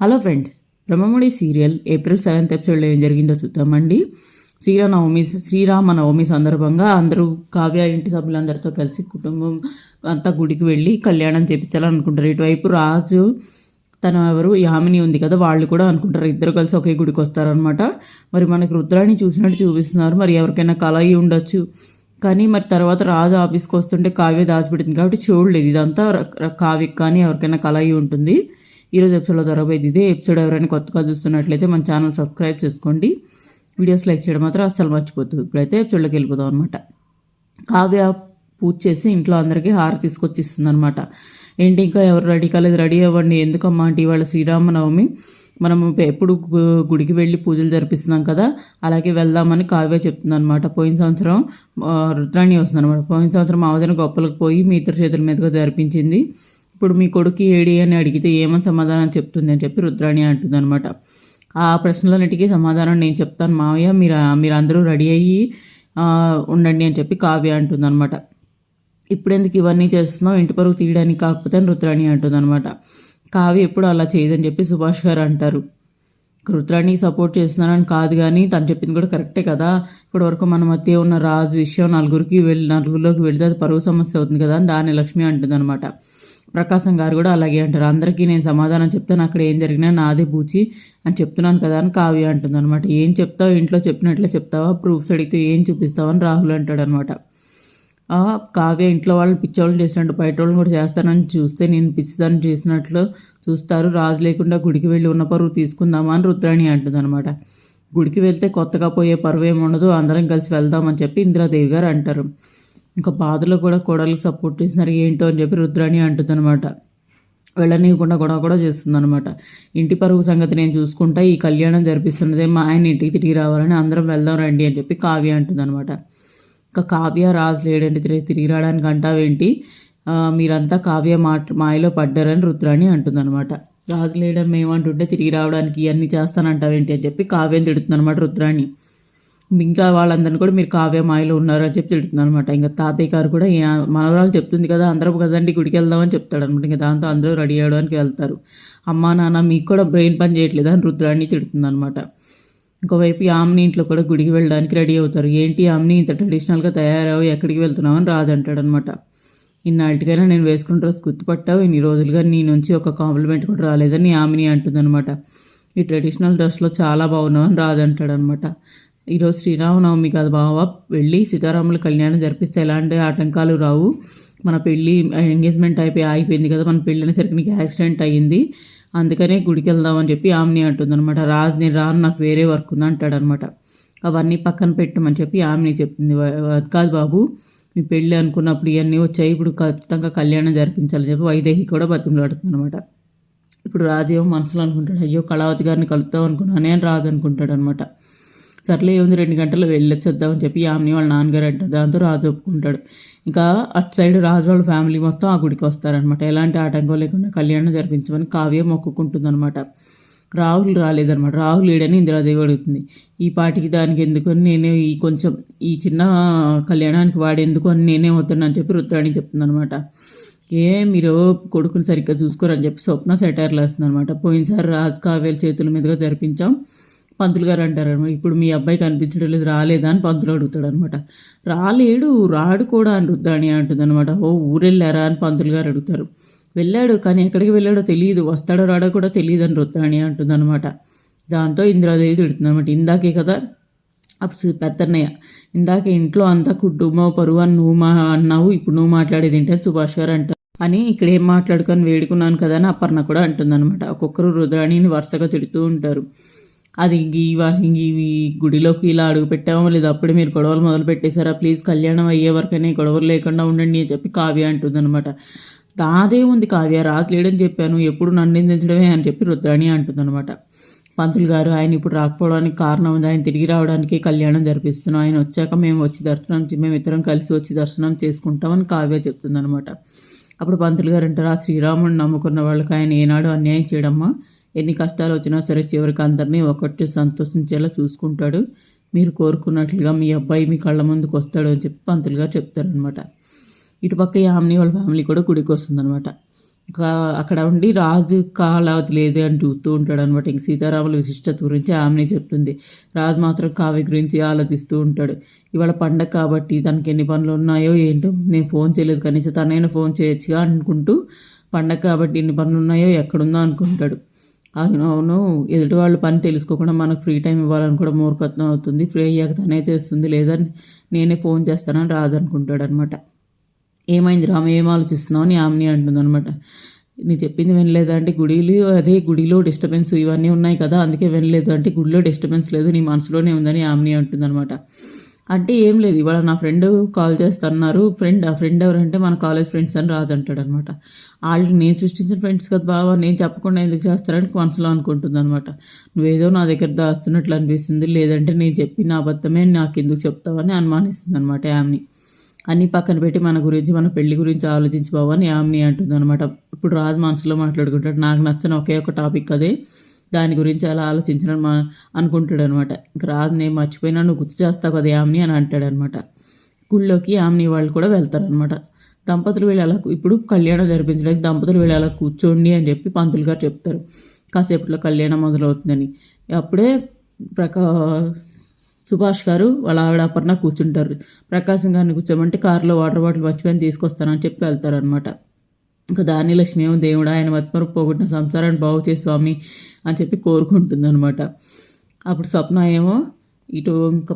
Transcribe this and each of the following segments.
Hello friends Brahmamudi serial April seventh ఎపిసోడ్లో ఏం జరిగిందో చూద్దామండి. శ్రీరామనవమి శ్రీరామ నవమి సందర్భంగా అందరూ కావ్య ఇంటి సభ్యులందరితో కలిసి కుటుంబం అంతా గుడికి వెళ్ళి కళ్యాణం చేపించాలనుకుంటారు. ఇటువైపు రాజు తన ఎవరు యామిని ఉంది కదా వాళ్ళు కూడా అనుకుంటారు. ఇద్దరు కలిసి ఒకే గుడికి వస్తారనమాట మరి మనకి రుద్రాన్ని చూసినట్టు చూపిస్తున్నారు. మరి ఎవరికైనా కళ అయి ఉండొచ్చు. కానీ మరి తర్వాత రాజు ఆఫీస్కి వస్తుంటే కావ్య దాచిపెడుతుంది కాబట్టి చూడలేదు. ఇదంతా కావ్యకి కానీ ఎవరికైనా కళ అయి ఉంటుంది. ఈరోజు ఎపిసోడ్లో జరగబోయేది ఇదే. ఎపిసోడ్ ఎవరైనా కొత్తగా చూస్తున్నట్లయితే మన ఛానల్ సబ్స్క్రైబ్ చేసుకోండి. వీడియోస్ లైక్ చేయడం మాత్రం అస్సలు మర్చిపోతుంది ఇప్పుడైతే ఎపిసోడ్లోకి వెళ్ళిపోదాం అనమాట కావ్య పూజ చేసి ఇంట్లో అందరికీ హార తీసుకొచ్చి ఇస్తుంది అనమాట ఏంటి ఇంకా ఎవరు రెడీ కాలేదు? రెడీ అవ్వండి. ఎందుకమ్మా అంటే ఇవాళ శ్రీరామనవమి. మనం ఎప్పుడు గుడికి వెళ్ళి పూజలు జరిపిస్తున్నాం కదా అలాగే వెళ్దామని కావ్య చెప్తుంది అనమాట పోయిన సంవత్సరం రుద్రాణి వస్తుంది అనమాట పోయిన సంవత్సరం ఆవదన గొప్పలకు పోయి మీ ఇతర చేతుల మీదుగా జరిపించింది. ఇప్పుడు మీ కొడుకు ఏడి అని అడిగితే ఏమని సమాధానం చెప్తుంది అని చెప్పి రుద్రాణి అంటుంది అనమాట ఆ ప్రశ్నలన్నిటికీ సమాధానం నేను చెప్తాను మావయ్య మీరు మీరు అందరూ రెడీ అయ్యి ఉండండి అని చెప్పి కావ్య అంటుంది అనమాట ఇప్పుడెందుకు ఇవన్నీ చేస్తున్నావు? ఇంటి పరుగు తీయడానికి కాకపోతే అని రుద్రాణి అంటుంది అనమాట కావ్య ఎప్పుడు అలా చేయదని చెప్పి సుభాష్ గారు అంటారు. రుద్రాణికి సపోర్ట్ చేస్తున్నానని కాదు కానీ తను చెప్పింది కూడా కరెక్టే కదా. ఇప్పటి వరకు మన మధ్య ఉన్న రాజు విషయం నలుగురికి వెళ్ళి నలుగురిలోకి వెళితే అది పరువు సమస్య అవుతుంది కదా అని దాని లక్ష్మి అంటుంది అనమాట ప్రకాశం గారు కూడా అలాగే అంటారు. అందరికీ నేను సమాధానం చెప్తాను అక్కడ ఏం జరిగినా నాదే పూచి అని చెప్తున్నాను కదా అని కావ్య అంటుంది అనమాట ఏం చెప్తావు? ఇంట్లో చెప్పినట్లే చెప్తావా? ప్రూఫ్స్ అడిగితే ఏం చూపిస్తావు? అని రాహుల్ అంటాడు అనమాట కావ్య ఇంట్లో వాళ్ళని పిచ్చోళ్ళు చేసినట్టు బయట వాళ్ళని కూడా చేస్తానని చూస్తే నేను పిచ్చిదాన్ని చేసినట్లు చూస్తారు. రాజు లేకుండా గుడికి వెళ్ళి ఉన్న పరువు తీసుకుందామా అని రుద్రాణి అంటుంది అనమాట గుడికి వెళ్తే కొత్తగా పోయే పరువు ఏమి ఉండదు అందరం కలిసి వెళ్దామని చెప్పి ఇందిరాదేవి గారు అంటారు. ఇంకా బాధలో కూడా కోడలికి సపోర్ట్ చేసినారు ఏంటో అని చెప్పి రుద్రాణి అంటుందన్నమాట. వెళ్ళనీయకుండా గొడవ కూడా చేస్తుందనమాట ఇంటి పరుగు సంగతి నేను చూసుకుంటా ఈ కళ్యాణం జరిపిస్తున్నదే మా ఆయన ఇంటికి తిరిగి రావాలని అందరం వెళ్దాం రండి అని చెప్పి కావ్య అంటుందన్నమాట. ఇంకా కావ్య రాజు లేడంటే తిరిగి తిరిగి రావడానికి అంటావేంటి? మీరంతా కావ్య మాట మాయలో పడ్డారని రుద్రాణి అంటుందన్నమాట. రాజు లేడని మేమంటుంటే తిరిగి రావడానికి ఇవన్నీ చేస్తానంటావేంటి? అని చెప్పి కావ్యం తిడుతుందన్నమాట రుద్రాణి. ఇంకా వాళ్ళందరినీ కూడా మీరు కావ్య మాయలో ఉన్నారు అని చెప్పి తిడుతున్నారు అనమాట ఇంకా తాతయ్య గారు కూడా మనవరాలు చెప్తుంది కదా అందరం కదండి గుడికి వెళ్దామని చెప్తాడు అనమాట ఇంకా దాంతో అందరూ రెడీ అవ్వడానికి వెళ్తారు. అమ్మా నాన్న మీకు కూడా బ్రెయిన్ పని చేయట్లేదు అని రుద్రాన్ని తిడుతుంది అనమాట ఇంకోవైపు ఆమ్ని ఇంట్లో కూడా గుడికి వెళ్ళడానికి రెడీ అవుతారు. ఏంటి ఆమ్ని ఇంత ట్రెడిషనల్గా తయారవు ఎక్కడికి వెళ్తున్నావు అని రాజు అంటాడు అనమాట ఇన్నాళ్ళకైనా నేను వేసుకున్న డ్రెస్ గుర్తుపట్టావు ఇన్ని రోజులుగా నీ నుంచి ఒక కాంప్లిమెంట్ కూడా రాలేదని ఆమెని అంటుందన్నమాట. ఈ ట్రెడిషనల్ డ్రెస్లో చాలా బాగున్నావు అని రాజు అంటాడు అనమాట ఈరోజు శ్రీరామనవమి కదా బావ. వెళ్ళి సీతారాముల కళ్యాణం జరిపిస్తే ఎలాంటి ఆటంకాలు రావు. మన పెళ్ళి ఎంగేజ్మెంట్ అయిపోయి ఆగిపోయింది కదా. మన పెళ్ళి అనేసరికి నీకు యాక్సిడెంట్ అయ్యింది. అందుకనే గుడికి వెళ్దామని చెప్పి ఆమెని అంటుందన్నమాట. రాజు నేను రాను నాకు వేరే వర్క్ ఉంది అంటాడనమాట అవన్నీ పక్కన పెట్టమని చెప్పి ఆమెని చెప్తుంది అది కాదు బాబు. మీ పెళ్ళి అనుకున్నప్పుడు ఇవన్నీ వచ్చాయి. ఇప్పుడు ఖచ్చితంగా కళ్యాణం జరిపించాలని చెప్పి వైదేహి కూడా బతిమలాడుతుంది అనమాట ఇప్పుడు రాజు ఏమో మనసులో అనుకుంటాడు. అయ్యో కళావతి గారిని కలుద్దాం అనుకున్నాను నేను రాజు అనుకుంటాడు అనమాట సర్లే ఏముంది రెండు గంటలు వెళ్ళొచ్చేద్దామని చెప్పి ఆమెని వాళ్ళ నాన్నగారు అంటారు. దాంతో రాజు ఒప్పుకుంటాడు. ఇంకా అటు సైడ్ రాజు వాళ్ళ ఫ్యామిలీ మొత్తం ఆ గుడికి వస్తారనమాట ఎలాంటి ఆటంకం లేకుండా కళ్యాణం జరిపించమని కావ్య మొక్కుకుంటుంది అనమాట రాహుల్ రాలేదనమాట రాహుల్ లేడని ఇందిరాదేవి అడుగుతుంది. ఈ పాటికి దానికి ఎందుకు అని నేనే ఈ కొంచెం ఈ చిన్న కళ్యాణానికి వాడేందుకు అని నేనే వద్దని చెప్పి రుద్రాణి చెప్తుంది అనమాట ఏ మీరు కొడుకుని సరిగ్గా చూసుకోరని చెప్పి స్వప్న సెటైర్లు వేస్తుంది అనమాట పోయినసారి రాజు కావేలు చేతుల మీదుగా జరిపించాం. పంతులు గారు అంటారు అనమాట ఇప్పుడు మీ అబ్బాయి కనిపించడం లేదు రాలేదా అని పంతులు అడుగుతాడు అనమాట రాలేడు రాడు కూడా అని రుద్రాణి అంటుంది అనమాట ఓ ఊరెళ్ళారా అని పంతులు గారు అడుగుతారు. వెళ్ళాడు కానీ ఎక్కడికి వెళ్ళాడో తెలియదు. వస్తాడో రాడో కూడా తెలియదు అని రుద్రాణి అంటుంది అనమాట దాంతో ఇందిరాదేవి తిడుతుంది అనమాట ఇందాకే కదా అప్పుడు పెద్దన్నయ్య ఇందాక ఇంట్లో అంతా కుటుంబం పరువు అని నువ్వు మా అన్నావు ఇప్పుడు నువ్వు మాట్లాడేది ఏంటని సుభాష్ గారు అంటారు అని ఇక్కడ ఏం మాట్లాడుకొని వేడుకున్నాను కదా అని అపర్ణ కూడా అంటుందన్నమాట ఒక్కొక్కరు రుద్రాణిని వరుసగా తిడుతూ ఉంటారు. అది ఇంక ఈ గుడిలోకి ఇలా అడుగు పెట్టామో? లేదా అప్పుడు మీరు గొడవలు మొదలు పెట్టేశారా? ప్లీజ్ కళ్యాణం అయ్యే వరకనే గొడవలు లేకుండా ఉండండి అని చెప్పి కావ్య అంటుందన్నమాట. ఉంది కావ్య రాజు చెప్పాను ఎప్పుడు నన్ను నిందించడమే అని చెప్పి రుద్రాణి అంటుందన్నమాట. పంతులు గారు ఆయన ఇప్పుడు రాకపోవడానికి కారణం ఉంది. ఆయన తిరిగి రావడానికి కళ్యాణం జరిపిస్తున్నాం. ఆయన వచ్చాక మేము వచ్చి దర్శనం మేము ఇద్దరం కలిసి వచ్చి దర్శనం చేసుకుంటామని కావ్య చెప్తుందనమాట అప్పుడు పంతులు గారు అంటారు ఆ శ్రీరాముడు నమ్ముకున్న వాళ్ళకి ఆయన ఏనాడు అన్యాయం చేయడమ్మా? ఎన్ని కష్టాలు వచ్చినా సరే చివరికి అందరినీ ఒకటి సంతోషించేలా చూసుకుంటాడు. మీరు కోరుకున్నట్లుగా మీ అబ్బాయి మీ కళ్ళ ముందుకు వస్తాడు అని చెప్పి పంతులు గారు చెప్తారనమాట ఇటుపక్క యామిని వాళ్ళ ఫ్యామిలీ కూడా గుడికి వస్తుందనమాట అక్కడ ఉండి రాజు కాలావతి లేదు అని చూస్తూ ఉంటాడు అనమాట ఇంక సీతారాముల విశిష్టత గురించి ఆమెనే చెప్తుంది. రాజు మాత్రం కావ్య గురించి ఆలోచిస్తూ ఉంటాడు. ఇవాళ పండగ కాబట్టి తనకి ఎన్ని పనులు ఉన్నాయో ఏంటో నేను ఫోన్ చేయలేదు. కనీసం తనైనా ఫోన్ చేయొచ్చుగా అనుకుంటూ పండగ కాబట్టి ఎన్ని పనులు ఉన్నాయో ఎక్కడుందో అనుకుంటాడు. అవును అవును. ఎదుటి వాళ్ళు పని తెలుసుకోకుండా మనకు ఫ్రీ టైం ఇవ్వాలని కూడా మూర్ఖత్వం అవుతుంది. ఫ్రీ అయ్యాక తనే చేస్తుంది. లేదా నేనే ఫోన్ చేస్తానని రాజు అనుకుంటాడు అనమాట ఏమైంది రామ? ఏం ఆలోచిస్తున్నావు అని ఆమెని అంటుంది అనమాట నీ చెప్పింది వినలేదు అంటే గుడిలో అదే గుడిలో డిస్టర్బెన్స్ ఇవన్నీ ఉన్నాయి కదా అందుకే వినలేదు అంటే గుడిలో డిస్టర్బెన్స్ లేదు నీ మనసులోనే ఉందని ఆమెని అంటుంది అనమాట అంటే ఏం లేదు. ఇవాళ నా ఫ్రెండ్ కాల్ చేస్తున్నారు. ఫ్రెండ్ ఆ ఫ్రెండ్ ఎవరంటే మన కాలేజ్ ఫ్రెండ్స్ అని రాదంటాడు అనమాట వాళ్ళు నేను సృష్టించిన ఫ్రెండ్స్ కదా బావా నేను చెప్పకుండా ఎందుకు చేస్తారని మనసులో అనుకుంటుంది అనమాట నువ్వేదో నా దగ్గర దాస్తున్నట్లు అనిపిస్తుంది. లేదంటే నేను చెప్పిన అబద్ధమే నాకు ఎందుకు చెప్తావని అనుమానిస్తుంది అనమాట యామ్ని. అన్నీ పక్కన పెట్టి మన గురించి మన పెళ్ళి గురించి ఆలోచించి బావని యామ్ని అంటుంది అనమాట ఇప్పుడు రాజు మనసులో మాట్లాడుకుంటాడు. నాకు నచ్చిన ఒకే ఒక టాపిక్ అదే. దాని గురించి అలా ఆలోచించడం మా అనుకుంటాడు అనమాట ఇంకా రాజు నేను మర్చిపోయినా నువ్వు గుర్తు చేస్తావు కదా ఆమెని అని అంటాడు అనమాట గుళ్ళోకి ఆమెని వాళ్ళు కూడా వెళ్తారనమాట. దంపతులు వీళ్ళు అలా ఇప్పుడు కళ్యాణం జరిపించడానికి దంపతులు వీళ్ళు అలా కూర్చోండి అని చెప్పి పంతులు గారు చెప్తారు. కాసేపట్లో కళ్యాణం మొదలవుతుందని. అప్పుడే ప్రకా సుభాష్ గారు వాళ్ళ ఆవిడ అపర్ణ కూర్చుంటారు. ప్రకాశం గారిని కూర్చోమంటే కారులో వాటర్ బాటిల్ మర్చిపోయిన తీసుకొస్తానని చెప్పి వెళ్తారనమాట. ఇంకా దాని ఏమో దేవుడు ఆయన మత్మరు పోగొట్టిన సంసారాన్ని బాగు చేసి స్వామి అని చెప్పి కోరుకుంటుంది అనమాట అప్పుడు స్వప్న ఏమో ఇటు ఇంకా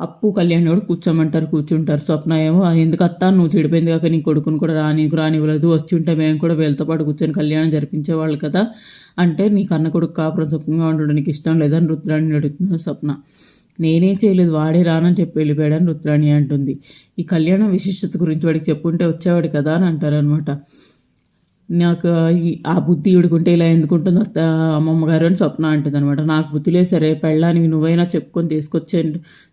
అప్పు కళ్యాణ్ కూడా కూర్చోమంటారు కూర్చుంటారు. స్వప్న ఏమో ఎందుకు అత్తా? నువ్వు చెడిపోయింది కాక నీ కొడుకుని కూడా రాని రానివ్వలేదు. వచ్చి ఉంటే మేము కూడా వీళ్ళతో పాటు కూర్చొని కళ్యాణం జరిపించేవాళ్ళు కదా. అంటే నీ కన్న కొడుకు కాపురం సుఖంగా ఉండడం నీకు ఇష్టం లేదని రుద్రాన్ని అడుగుతున్నాడు స్వప్న. నేనేం చేయలేదు వాడే రానని చెప్పి వెళ్ళిపోయాడని రుద్రాణి అంటుంది. ఈ కళ్యాణం విశిష్టత గురించి వాడికి చెప్పుకుంటే వచ్చేవాడు కదా అని అంటారనమాట నాకు ఆ బుద్ధి ఇడుకుంటే ఇలా ఎందుకుంటుందో అమ్మమ్మ గారు అని స్వప్న అంటుంది అనమాట నాకు బుద్ధి లేదు సరే పెళ్ళానికి నువ్వైనా చెప్పుకొని తీసుకొచ్చే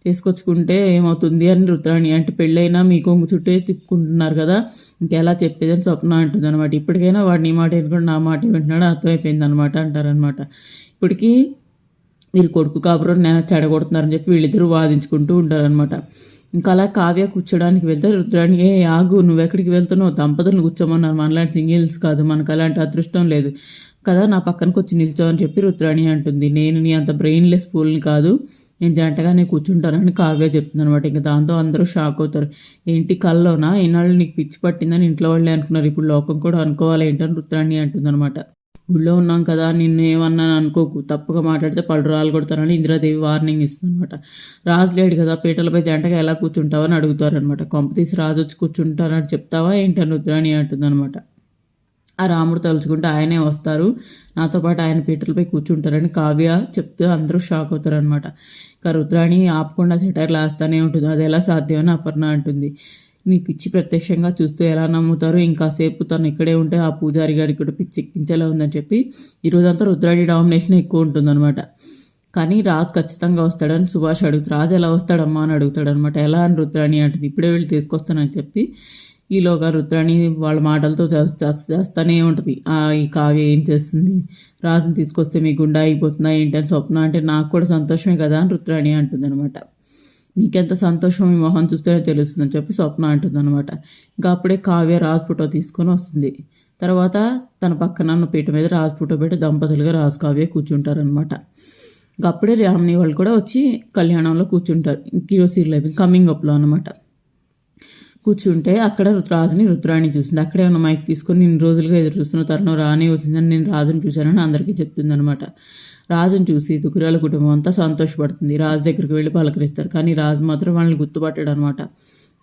తీసుకొచ్చుకుంటే ఏమవుతుంది అని రుద్రాణి అంటే పెళ్ళైనా మీ కొంగు చుట్టే తిప్పుకుంటున్నారు కదా ఇంకెలా చెప్పేది అని స్వప్న అంటుంది అనమాట ఇప్పటికైనా వాడు నీ మాట ఎందుకంటే నా మాట వింటున్నాడు అర్థమైపోయింది అనమాట అంటారనమాట ఇప్పటికీ మీరు కొడుకు కాపురం చెడగొడుతున్నారని చెప్పి వీళ్ళిద్దరూ వాదించుకుంటూ ఉంటారనమాట ఇంకా అలా కావ్య కూర్చోడానికి వెళ్తే రుద్రాణి ఏ ఆగు నువ్వు ఎక్కడికి వెళ్తున్నావు? దంపతులను కూర్చోమన్నారు. మనలాంటి సింగిల్స్ కాదు. మనకు అలాంటి అదృష్టం లేదు. కదా నా పక్కనకు వచ్చి నిల్చో అని చెప్పి రుద్రాణి అంటుంది. నేను నీ అంత బ్రెయిన్లెస్ పూల్ని కాదు. నేను జంటగానే కూర్చుంటానని కావ్య చెప్తుంది అనమాట ఇంకా దాంతో అందరూ షాక్ అవుతారు. ఏంటి కల్లోనా? ఈనాళ్ళు నీకు పిచ్చి పట్టిందని ఇంట్లో వాళ్ళే అనుకున్నారు. ఇప్పుడు లోకం కూడా అనుకోవాలి ఏంటని రుద్రాణి అంటుంది ఊళ్ళో ఉన్నాం కదా నిన్ను ఏమన్నాను అనుకోకు. తప్పుగా మాట్లాడితే పళ్ళు రాలు కొడతారని ఇందిరాదేవి వార్నింగ్ ఇస్తుందన్నమాట. రాజు లేడు కదా పీటలపై జంటగా ఎలా కూర్చుంటావా అని అడుగుతారనమాట కొంప తీసి రాజు వచ్చి కూర్చుంటారని చెప్తావా ఏంటని రుద్రాణి అంటుందన్నమాట. ఆ రాముడు తలుచుకుంటే ఆయనే వస్తారు. నాతో పాటు ఆయన పీటలపై కూర్చుంటారని కావ్య చెప్తే అందరూ షాక్ అవుతారనమాట ఇక రుద్రాణి ఆపకుండా సెటర్లు వేస్తానే ఉంటుంది. అది ఎలా సాధ్యమని అపర్ణ అంటుంది. నీ పిచ్చి ప్రత్యక్షంగా చూస్తూ ఎలా నమ్ముతారు ఇంకాసేపు తను ఇక్కడే ఉంటే ఆ పూజారి గారికి కూడా పిచ్చి ఎక్కించేలా ఉందని చెప్పి ఈరోజంతా రుద్రాడి డామినేషన్ ఎక్కువ ఉంటుందన్నమాట. కానీ రాజు ఖచ్చితంగా వస్తాడని సుభాష్ అడుగుతాడు రాజు ఎలా వస్తాడమ్మా అని అడుగుతాడనమాట ఎలా అని రుద్రాణి అంటుంది ఇప్పుడే వెళ్ళి తీసుకొస్తానని చెప్పి ఈలోగా రుద్రాణి వాళ్ళ మాటలతో చేస్తానే ఉంటుంది. ఈ కావ్య ఏం చేస్తుంది? రాజుని తీసుకొస్తే మీ గుండా అయిపోతుందా అని స్వప్న అంటే నాకు కూడా సంతోషమే కదా అని రుద్రాణి అంటుంది అనమాట మీకెంత సంతోషం మీ మొహం చూస్తేనే తెలుస్తుందని చెప్పి స్వప్న అంటుంది అనమాట ఇంకా అప్పుడే కావ్య రాజ్ ఫోటో తీసుకొని వస్తుంది. తర్వాత తన పక్కన పీట మీద రాజ్ ఫోటో పెట్టి దంపతులుగా రాజు కావ్య కూర్చుంటారనమాట ఇంకా అప్పుడే రామ్ని వాళ్ళు కూడా వచ్చి కళ్యాణంలో కూర్చుంటారు. హీరో సీరియల్ అయిపోయింది. కమింగ్ అప్లో అనమాట కూర్చుంటే అక్కడ రాజుని రుద్రాణి చూసింది. అక్కడే ఉన్న మైక్ తీసుకొని నేను రోజులుగా ఎదురు చూస్తున్న తరుణం రానే వచ్చిందని నేను రాజుని చూశానని అందరికీ చెప్తుంది అనమాట రాజును చూసి దుకురాల కుటుంబం అంతా సంతోషపడుతుంది. రాజు దగ్గరికి వెళ్ళి పలకరిస్తారు. కానీ రాజు మాత్రం వాళ్ళని గుర్తుపట్టాడు అనమాట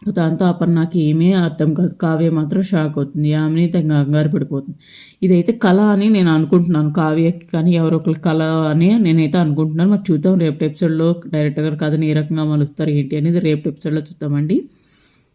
దాంతో అపర్ణకి ఏమీ అర్థం కాదు. కావ్య మాత్రం షాక్ అవుతుంది. ఆమెని తెగ కంగారు పడిపోతుంది. ఇదైతే కళ అని నేను అనుకుంటున్నాను. కావ్యకి కానీ ఎవరో ఒకరి కళ అని నేనైతే అనుకుంటున్నాను. మరి చూద్దాం. రేపు ఎపిసోడ్లో డైరెక్టర్ గారు కథని ఏ రకంగా మలుస్తారు ఏంటి అనేది రేపు ఎపిసోడ్లో చూద్దామండి.